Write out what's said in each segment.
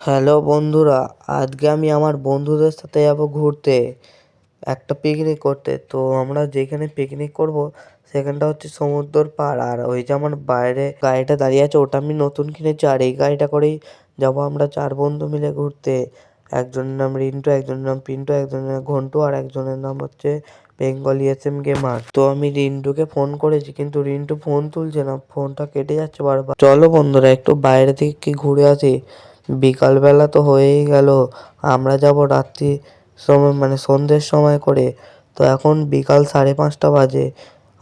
Hello বন্ধুরা, আজকে আমি আমার বন্ধুদের সাথে যাব ঘুরতে, একটা পিকনিক করতে। তো আমরা যেখানে পিকনিক করব, সেখানটা হচ্ছে সমুদ্রর পাড়। আর ওই যে আমার বাইরে গাড়িটা দাঁড়িয়ে আছে, ওটা আমি নতুন কিনেছি। আর এই গাড়িটা করেই যাব আমরা চার বন্ধু মিলে ঘুরতে। একজনের নাম রিন্টু, একজনের নাম পিন্টু, একজনের নাম ঘন্টু, আর একজনের নাম হচ্ছে বেঙ্গলি এস এম গেমার। তো আমি রিন্টুকে ফোন করেছি, কিন্তু রিন্টু ফোন তুলছে না ফোনটা কেটে যাচ্ছে বারবার। চলো বন্ধুরা, একটু বাইরে থেকে কি ঘুরে আসি। বিকালবেলা তো হয়েই গেল। আমরা যাব রাত্রি সময় মানে সন্ধ্যের সময় করে। তো এখন বিকাল সাড়ে পাঁচটা বাজে।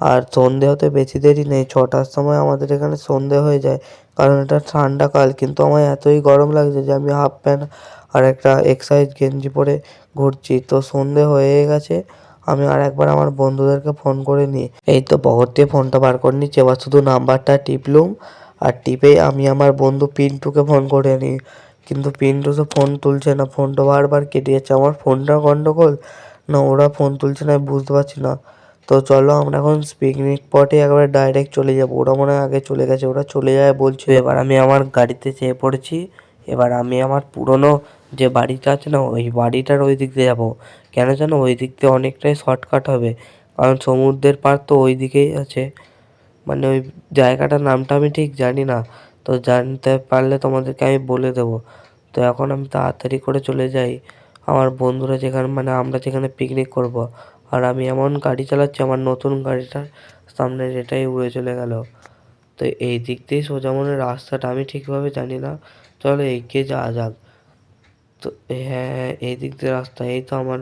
আর সন্ধে হতে বেশি দেরি নেই। ছটার সময় আমাদের এখানে সন্ধে হয়ে যায়। কারণ এটা ঠান্ডাকাল কিন্তু আমার এতই গরম লাগছে যে আমি হাফ প্যান্ট আর একটা এক্সারসাইজ গেঞ্জি পরে ঘুরছি। তো সন্ধে হয়ে গেছে। আমি আর একবার আমার বন্ধুদেরকে ফোন করে নিই। এই তো পকেট দিয়ে ফোনটা বার করে নিচ্ছি। এবার শুধু নাম্বারটা টিপলুম। আর টিপে আমি আমার বন্ধু পিন্টুকে ফোন করে নিই। কিন্তু পিন্টু তো ফোন তুলছে না। ফোনটা বারবার কেটে যাচ্ছে। আমার ফোনটা গন্ডগোল? না, ওরা ফোন তুলছে না বুঝতে পারছি না। তো চলো, আমরা এখন পিকনিক স্পটে একবারে ডাইরেক্ট চলে যাব। ওরা মনে হয় আগে চলে গেছে। ওরা চলে যায় বলছে। এবার আমি আমার গাড়িতে চেয়ে পড়েছি। এবার আমি আমার পুরনো যে বাড়িটা আছে না, ওই বাড়িটার ওই দিক দিয়ে যাব। কেন জানো? ওই দিক দিয়ে অনেকটাই শর্টকাট হবে। কারণ সমুদ্রের পাড় তো ওই দিকেই আছে। মানে ওই জায়গাটার নামটা আমি ঠিক জানি না। তো জানতে পারলে তোমাদেরকে আমি বলে দেবো। তো এখন আমি তাড়াতাড়ি করে চলে যাই। আমার বন্ধুরা যেখানে মানে আমরা যেখানে পিকনিক করব। আর আমি এমন গাড়ি চালাচ্ছি, আমার নতুন গাড়িটার সামনে এটাই উড়ে চলে গেল। তো এই দিক দিয়ে সোজা মনে রাস্তাটা আমি ঠিকভাবে জানি না। চলো এগিয়ে যাওয়া যাক। তো হ্যাঁ এই দিক দিয়ে রাস্তা, এই তো আমার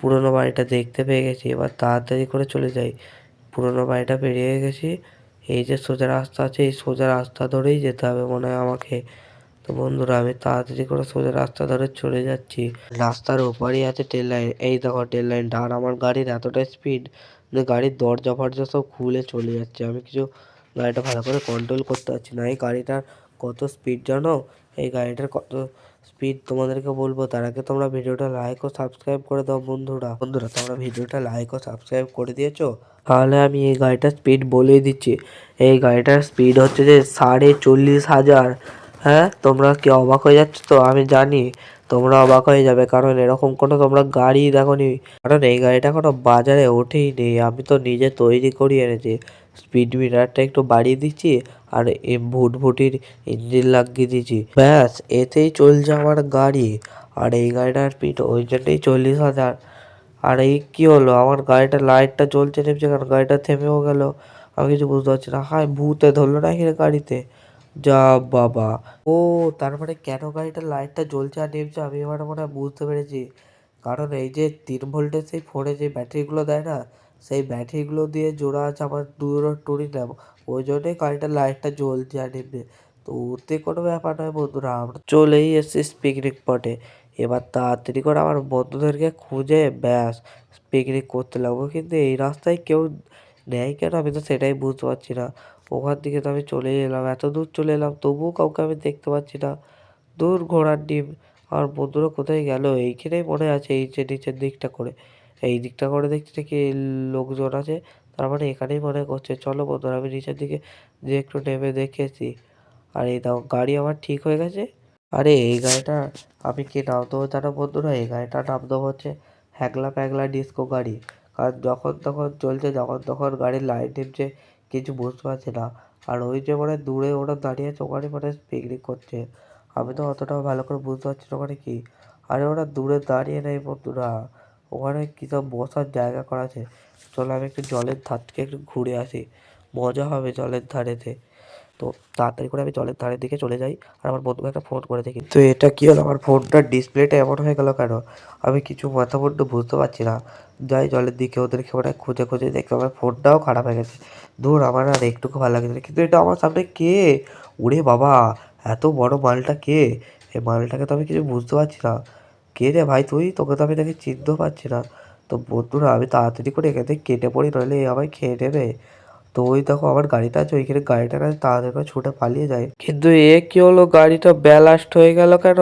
পুরনো বাড়িটা দেখতে পেয়ে গেছি। এবার তাড়াতাড়ি করে চলে যাই। পুরোনো বাড়িটা পেরিয়ে গেছি। এই যে সোজা রাস্তা আছে, এই সোজা রাস্তা ধরেই যেতে হবে মনে হয় আমাকে। তো বন্ধুরা, আমি তাড়াতাড়ি করে সোজা রাস্তা ধরে চলে যাচ্ছি। রাস্তার ওপারেই আছে ট্রেন লাইন। এই দেখো ট্রেন লাইনটা আর আমার গাড়ির এতটাই স্পিড যে গাড়ির দরজা ফরজা সব খুলে চলে যাচ্ছে। আমি কিছু গাড়িটা ভালো করে কন্ট্রোল করতে পারছি না। এই গাড়িটার কত স্পিড জানো? এই গাড়িটার কত স্পিড তোমাদেরকে বলব। তার আগে তোমরা ভিডিওটা লাইক ও সাবস্ক্রাইব করে দাও বন্ধুরা। বন্ধুরা, তোমরা ভিডিওটা লাইক ও সাবস্ক্রাইব করে দিয়েছ? তাহলে আমি এই গাড়িটার স্পিড বলেই দিচ্ছি। এই গাড়িটার স্পিড হচ্ছে যে সাড়ে চল্লিশ হাজার। হ্যাঁ তোমরা কি অবাক হয়ে যাচ্ছ তো? আমি জানি, তোমরা অবাক হয়ে যাবে। কারণ এরকম কোনো তোমরা গাড়ি দেখো নি কারণ এই গাড়িটা কোনো বাজারে ওঠেই নেই। আমি তো নিজে তৈরি করি এনেছি। স্পিড মিটারটা একটু বাড়িয়ে দিচ্ছি আর এই ভুটভুটির ইঞ্জিন লাগিয়ে দিয়েছি ব্যাস, এতেই চলছে আমার গাড়ি। আর এই গাড়িটার স্পিড ওই জন্যই চল্লিশ হাজার। আর এই কী হলো? আমার গাড়িটার লাইটটা জ্বলছে নেমছে, কারণ গাড়িটা থেমেও গেল। আমি কিছু বুঝতে পারছি না। হায়, ভূতে ধরলো নাকি রে গাড়িতে? যা বাবা। ও, তার মানে কেন গাড়িটার লাইটটা জ্বলছে আর নেমছে? আমি এবার মনে হয় বুঝতে পেরেছি। কারণ এই যে তিন ভোল্টের সেই ফোনে যে ব্যাটারিগুলো দেয় না সেই ব্যাটারিগুলো দিয়ে জোড়া আছে, আমার দূর টুরি নেব। ওই জন্যই গাড়িটার লাইটটা জ্বলছে আর নেমে তো ওতে কোনো ব্যাপার নয় বন্ধুরা, আমরা চলেই এসেছি পিকনিক স্পটে এবার তাড়াতাড়ি করে আমার বন্ধুদেরকে খুঁজে ব্যাস পিকনিক করতে লাগবো। কিন্তু এই রাস্তায় কেউ নেয় কেন? আমি তো সেটাই বুঝতে পারছি না। ওখান থেকে তো আমি চলেই এলাম, এত দূর চলে এলাম, তবুও কাউকে আমি দেখতে পাচ্ছি না। দূর ঘোড়ার ডিম। আমার বন্ধুরা কোথায় গেল? এইখানেই মনে আছে, এই যে নিচের দিকটা করে। এই দিকটা করে দেখছি নাকি লোকজন আছে। তার মানে এখানেই মনে করছে চলো বন্ধুরা, আমি নিচের দিকে যে একটু নেমে দেখেছি। আর, এই দাও, গাড়ি আমার ঠিক হয়ে গেছে? আরে, এই গাড়িটা আমি কি নাম দেবো জানো বন্ধুরা? এই গাড়িটার নাম দেবো হচ্ছে হ্যাগলা প্যাগলা ডিস্কো গাড়ি। কারণ যখন তখন চলছে, যখন তখন গাড়ির লাইট নিমছে কিছু বুঝতে পারছি না। আর ওই যে মানে দূরে ওরা দাঁড়িয়ে আছে, ওখানে মানে পিকনিক করছে। আমি তো অতটাও ভালো করে বুঝতে পারছি না ওখানে কি। আরে, ওরা দূরে দাঁড়িয়ে নেই বন্ধুরা। ওখানে কী সব বসার জায়গা করা আছে? চলো আমি একটু জলের ধার থেকে একটু ঘুরে আসি। মজা হবে জলের ধারেতে। তো তাড়াতাড়ি করে আমি জলের ধারের দিকে চলে যাই আর আমার বন্ধুকে একটা ফোন করে দেখি। তো এটা কী হলো? আমার ফোনটার ডিসপ্লেটা এমন হয়ে গেল কেন? আমি কিছু মাথা মুন্ডু বুঝতে পারছি না। যাই জলের দিকে ওদেরকে ওরা খুঁজে খুঁজে দেখলাম আমার ফোনটাও খারাপ হয়ে গেছে। দূর আমার আর একটুকু ভালো লাগে না কিন্তু এটা আমার সামনে কে? ওরে বাবা, এত বড় মালটা কে? এই মালটাকে তো আমি কিছু বুঝতে পারছি না। কে রে ভাই তুই? তোকে তো আমি দেখে চিনতেও পারছি না। তো বন্ধুরা, আমি তাড়াতাড়ি করে এখান থেকে কেটে পড়ি, নইলে এ আমায় খেয়ে নেবে। তো ওই দেখো আমার গাড়িটা আছে, ওইখানে গাড়িটা তাড়াতাড়ি করে ছুটে পালিয়ে যায়। কিন্তু এ কি হলো? গাড়িটা ব্যালাস্ট হয়ে গেল কেন?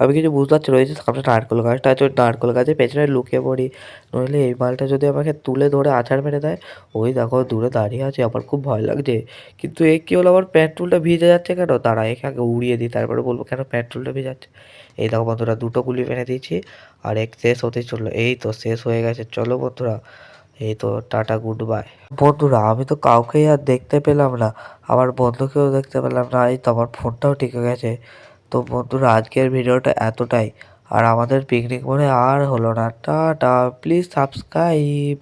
আমি কিছু বুঝতে পারছি যে সামনে নারকেল গাছটা আছে, ওই নারকেল গাছের পেছনে লুকিয়ে পড়ি। নইলে এই মালটা যদি আমাকে তুলে ধরে আছাড় মেরে দেয়, ওই দেখো দূরে দাঁড়িয়ে আছে, আমার খুব ভয় লাগছে। কিন্তু এ কি হলো? আমার পেট্রোলটা ভিজে যাচ্ছে কেন? তারা একে আগে উড়িয়ে দিই, তারপরে বলব কেন পেট্রোলটা ভিজে যাচ্ছে? এই দেখো বন্ধুরা, দুটো গুলি মেরে দিয়েছি, আর এক শেষ হতে চলল। এই তো শেষ হয়ে গেছে। চলো বন্ধুরা এই তো, টাটা, গুড বাই। বন্ধুরা, আমি তো কাউকেই আর দেখতে পেলাম না। আমার বন্ধুকেও দেখতে পেলাম না, এই তো আমার ফোনটাও টিকে গেছে। তো বন্ধুরা, আজকের ভিডিওটা এতটাই। আর আমাদের পিকনিক মনে আর হলো না। Tata please subscribe